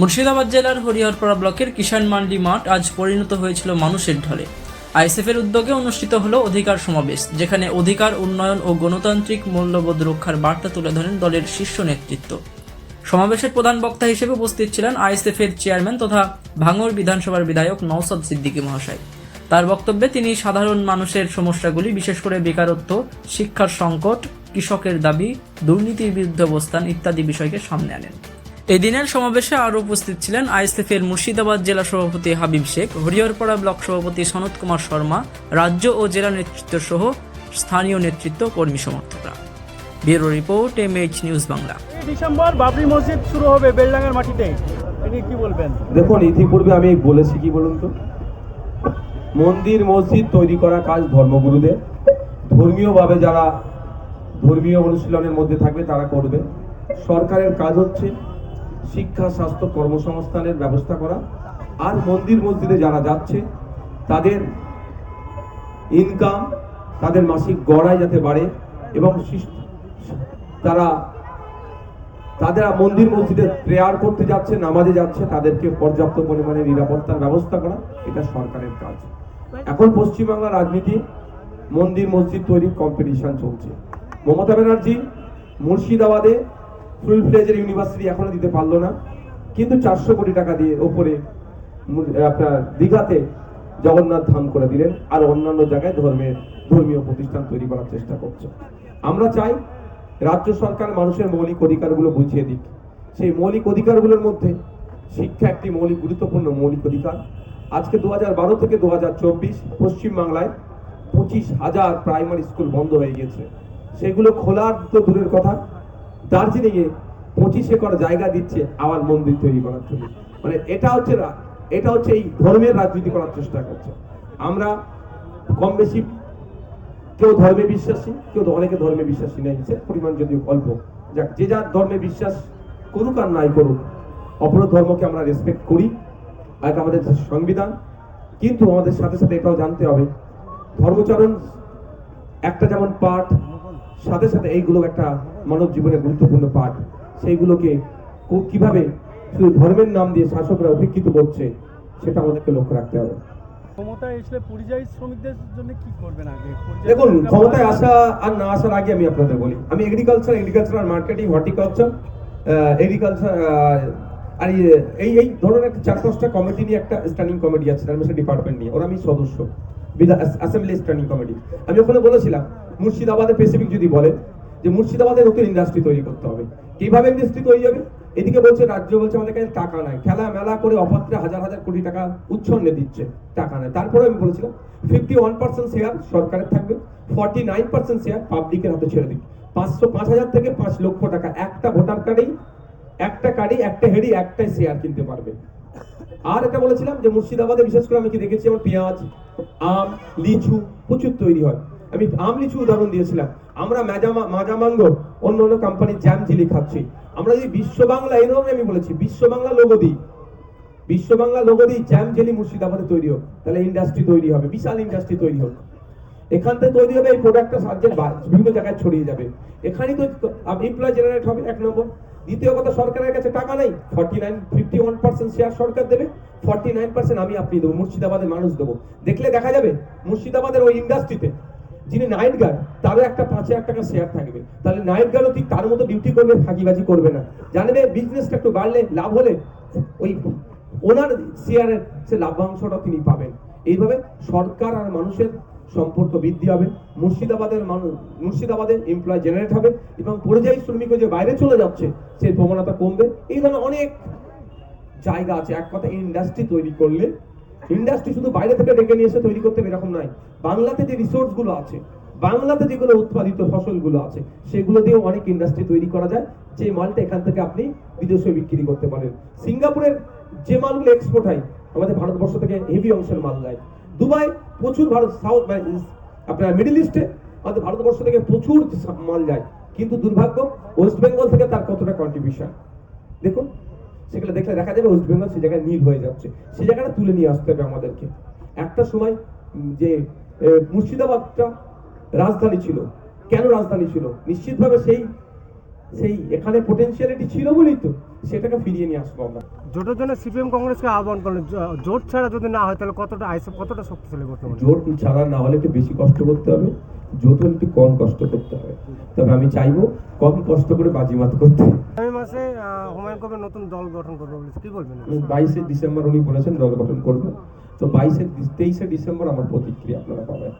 মুর্শিদাবাদ জেলার হরিহরপাড়া ব্লকের কিষাণ মান্ডি মাঠ আজ পরিণত হয়েছিল মানুষের ঢলে। আইএসএফের উদ্যোগে অনুষ্ঠিত হলো অধিকার সমাবেশ, যেখানে অধিকার, উন্নয়ন ও গণতান্ত্রিক মূল্যবোধ রক্ষার বার্তা তুলে ধরেন দলের শীর্ষ নেতৃত্ব। সমাবেশের প্রধান বক্তা হিসেবে উপস্থিত ছিলেন আইএসএফের চেয়ারম্যান তথা ভাঙড় বিধানসভার বিধায়ক নওসাদ সিদ্দিকী মহাশয়। তার বক্তব্যে তিনি সাধারণ মানুষের সমস্যাগুলি, বিশেষ করে বেকারত্ব, শিক্ষার সংকট কৃষকের দাবি দুর্নীতির বিরুদ্ধে অবস্থান ইত্যাদি বিষয়কে সামনে আনেন। এদিনের সমাবেশে আরও উপস্থিত ছিলেন আইএসএফের মুর্শিদাবাদ জেলা সভাপতি হাবিব শেখ হরিহরপাড়া ব্লক সভাপতি সনত কুমার শর্মা রাজ্য ও জেলা নেতৃত্ব সহ স্থানীয় নেতৃত্ব কর্মী সমর্থকরা। Bureau report M H news Bangla. December Babri Masjid শুরু হবে বেলডাঙ্গার মাটিতে। তিনি কি বলবেন? দেখুন ইতিপূর্বে আমি বলেছি কি বলুন তো? মন্দির মসজিদ তৈরি করা কাজ ধর্মগুরুদের। ধর্মীয়ভাবে যারা ধর্মীয় অনুশীলনের মধ্যে থাকবে, তারা করবে। সরকারের কাজ হচ্ছে শিক্ষা, স্বাস্থ্য, কর্মসংস্থানের ব্যবস্থা করা। আর মন্দির মসজিদে যারা যাচ্ছে, তাদের ইনকাম তাদের মাসিক গড়ায় যাতে বাড়ে এবং তারা, তাদের মন্দির মসজিদে প্রেয়ার করতে যাচ্ছে, নামাজে যাচ্ছে, তাদেরকে পর্যাপ্ত পরিমাণে নিরাপত্তার ব্যবস্থা করা, এটা সরকারের কাজ। এখন পশ্চিমবাংলার রাজনীতি, মন্দির মসজিদ তৈরির কম্পিটিশন চলছে। মমতা ব্যানার্জি মুর্শিদাবাদে ফুল ফ্লেজের ইউনিভার্সিটি এখনও দিতে পারল না, কিন্তু চারশো কোটি টাকা দিয়ে ওপরে আপনার দীঘাতে জগন্নাথ ধাম করে দিলেন, আর অন্যান্য জায়গায় ধর্মের ধর্মীয় প্রতিষ্ঠান তৈরি করার চেষ্টা করছে। আমরা চাই রাজ্য সরকার মানুষের মৌলিক অধিকারগুলো বুঝিয়ে দিক। সেই মৌলিক অধিকারগুলোর মধ্যে শিক্ষা একটি মৌলিক, গুরুত্বপূর্ণ মৌলিক অধিকার। আজকে দু বারো থেকে দু হাজার চব্বিশ পশ্চিমবাংলায় পঁচিশ হাজার প্রাইমারি স্কুল বন্ধ হয়ে গেছে সেগুলো খোলার তো দূরের কথা। দার্জিলিংয়ে পঁচিশ একর জায়গা দিচ্ছে আবার মন্দির তৈরি করার জন্য। মানে এটা হচ্ছে এটা হচ্ছে এই ধর্মের রাজনীতি করার চেষ্টা করছে। আমরা কম বেশি কেউ ধর্মে বিশ্বাসী, কেউ অনেকে ধর্মে বিশ্বাসী নেই। সে পরিমাণ যদিও অল্প। যাক, যে যার ধর্মে বিশ্বাস করুক আর নাই করুক, অপর ধর্মকে আমরা রেসপেক্ট করি। আর আমাদের সংবিধান। কিন্তু আমাদের সাথে সাথে এটাও জানতে হবে। ধর্মচরণ একটা যেমন পাঠ সাথে সাথে এইগুলো একটা মানব জীবনের গুরুত্বপূর্ণ পাঠ। সেইগুলোকে কীভাবে শুধু ধর্মের নাম দিয়ে শাসকরা উপেক্ষিত করছে সেটা আমাদেরকে লক্ষ্য রাখতে হবে। ক্ষমতায় এসলে পরিযায়ী শ্রমিকদের জন্য কি করবেন আগে? দেখুন ক্ষমতায় আসা আর না আসার আগে আমি আপনাদের বলি। আমি agriculture agricultural marketing horticulture agriculture আর এই এই ধরনের একটা চার পাঁচটা কমিটি নিয়ে একটা স্ট্যান্ডিং কমিটি আছে তার ডিপার্টমেন্ট নিয়ে। ওরা আমি সদস্য। অ্যাসেম্বলি স্ট্যান্ডিং কমিটি আমি ওখানে বলেছিলাম মুর্শিদাবাদের স্পেসিফিক যদি বলে, যে মুর্শিদাবাদে নতুন ইন্ডাস্ট্রি তৈরি করতে হবে। কীভাবে ইন্ডাস্ট্রি তৈরি হবে? এদিকে বলছে, রাজ্য বলছে আমাদের কাছে টাকা নাই। খেলা মেলা করে অপাত্রে হাজার হাজার কোটি টাকা উচ্ছন্নে দিচ্ছে। টাকা নাই। তারপরে আমি বলেছিলাম ফিফটি ওয়ান পার্সেন্ট শেয়ার সরকারের থাকবে ফর্টি নাইন পার্সেন্ট শেয়ার পাবলিকের হাতে ছেড়ে দিন পাঁচশো পাঁচ হাজার থেকে পাঁচ লক্ষ টাকা। একটা ভোটার কার্ডেই একটা কার্ডেই একটা হেডি একটাই শেয়ার কিনতে পারবে। আর এটা বলেছিলাম যে মুর্শিদাবাদে বিশেষ করে আমি কি দেখেছি, আমার পেঁয়াজ, আম, লিচু প্রচুর তৈরি হয়। আমি আম, লিচু উদাহরণ দিয়েছিলাম। আমরা মাজামাঙ্গ, অন্য অন্য কোম্পানির জ্যাম জিলি খাচ্ছি। আমরা যদি বিশ্ব বাংলা এই আমি বলেছি বিশ্ব বাংলা লোগো দিই। বিশ্ব বাংলা লোগো দিই, জ্যাম জেলি মুর্শিদাবাদে তৈরি হোক। তাহলে ইন্ডাস্ট্রি তৈরি হবে, বিশাল ইন্ডাস্ট্রি তৈরি হোক। এখান থেকে তৈরি হবে এই প্রোডাক্টটা বা- বিভিন্ন জায়গায় ছড়িয়ে যাবে। এখানেই তো এমপ্লয় জেনারেট হবে, এক নম্বর। দ্বিতীয় কথা, সরকারের কাছে টাকা নেই forty nine fifty one percent share সরকার দেবে ফর্টি নাইন পার্সেন্ট আমি আপনি দেবো, মুর্শিদাবাদের মানুষ দেবো। দেখলে দেখা যাবে, মুর্শিদাবাদের ওই ইন্ডাস্ট্রিতে যিনি নাইট গার্ড তারও একটা পাঁচ হাজার টাকা শেয়ার থাকবে। তাহলে নাইট গার্ডও ঠিক তার মতো ডিউটি করবে, ফাঁকিবাজি করবে না। জানেন বিজনেসটা একটু বাড়লে লাভ হলে ওই ওনার শেয়ারের সে লাভ্যাংশটা তিনি পাবেন। এইভাবে সরকার আর মানুষের সম্পর্ক বৃদ্ধি হবে, মুর্শিদাবাদের মানুষ মুর্শিদাবাদের এমপ্লয় জেনারেট হবে এবং পরিযায়ী শ্রমিকও যে বাইরে চলে যাচ্ছে, সেই প্রবণতা কমবে। এই ধরনের অনেক জায়গা আছে। এক কথা ইন্ডাস্ট্রি তৈরি করলে ইন্ডাস্ট্রি শুধু বাইরে থেকে ডেকে নিয়ে এসে তৈরি করতে এরকম নয়। বাংলাতে যে রিসোর্সগুলো আছে, বাংলাতে যেগুলো উৎপাদিত ফসলগুলো আছে, সেগুলো দিয়েও অনেক ইন্ডাস্ট্রি তৈরি করা যায়। যে মালটা এখান থেকে আপনি বিদেশে বিক্রি করতে পারেন। সিঙ্গাপুরের যে মালগুলো এক্সপোর্ট হয়, আমাদের ভারতবর্ষ থেকে হেভি অংশের মাল যায় দুবাই প্রচুর ভারত, সাউথ আপনার মিডল ইস্টে, আমাদের ভারতবর্ষ থেকে প্রচুর মাল যায়। কিন্তু দুর্ভাগ্য, ওয়েস্ট বেঙ্গল থেকে তার কতটা কন্ট্রিবিউশন দেখুন, সেগুলো দেখলে দেখা যাবে ওয়েস্ট বেঙ্গল সেই জায়গায় নীল হয়ে যাচ্ছে। সেই জায়গাটা তুলে নিয়ে আসতে হবে আমাদেরকে। একটা সময় যে মুর্শিদাবাদটা রাজধানী ছিল। কেন রাজধানী ছিল? নিশ্চিতভাবে সেই সেই এখানে পোটেনশিয়ালিটি ছিল বলেই তো। সেটাকে ফিরিয়ে নিয়ে আসব আমরা। জোটের জন্য সিপিএম কংগ্রেসকে আহ্বান করলেন। জোট ছাড়া যদি না হয় তাহলে কতটা আইএসএফ কতটা শক্তিশালী বর্তমানে জোট ছাড়া না হলে একটু বেশি কষ্ট করতে হবে। জোট হলে একটু কম কষ্ট করতে হবে। তবে আমি চাইব কম কষ্ট করে বাজিমাত করতে। আগামী মাসে হুমায়ুন কবির নতুন দল গঠন করবে বলেছে কি বলবেন? বাইশে ডিসেম্বর উনি বলেছেন দল গঠন করবেন তো বাইশে তেইশে ডিসেম্বর আমার প্রতিক্রিয়া আপনারা পাবেন।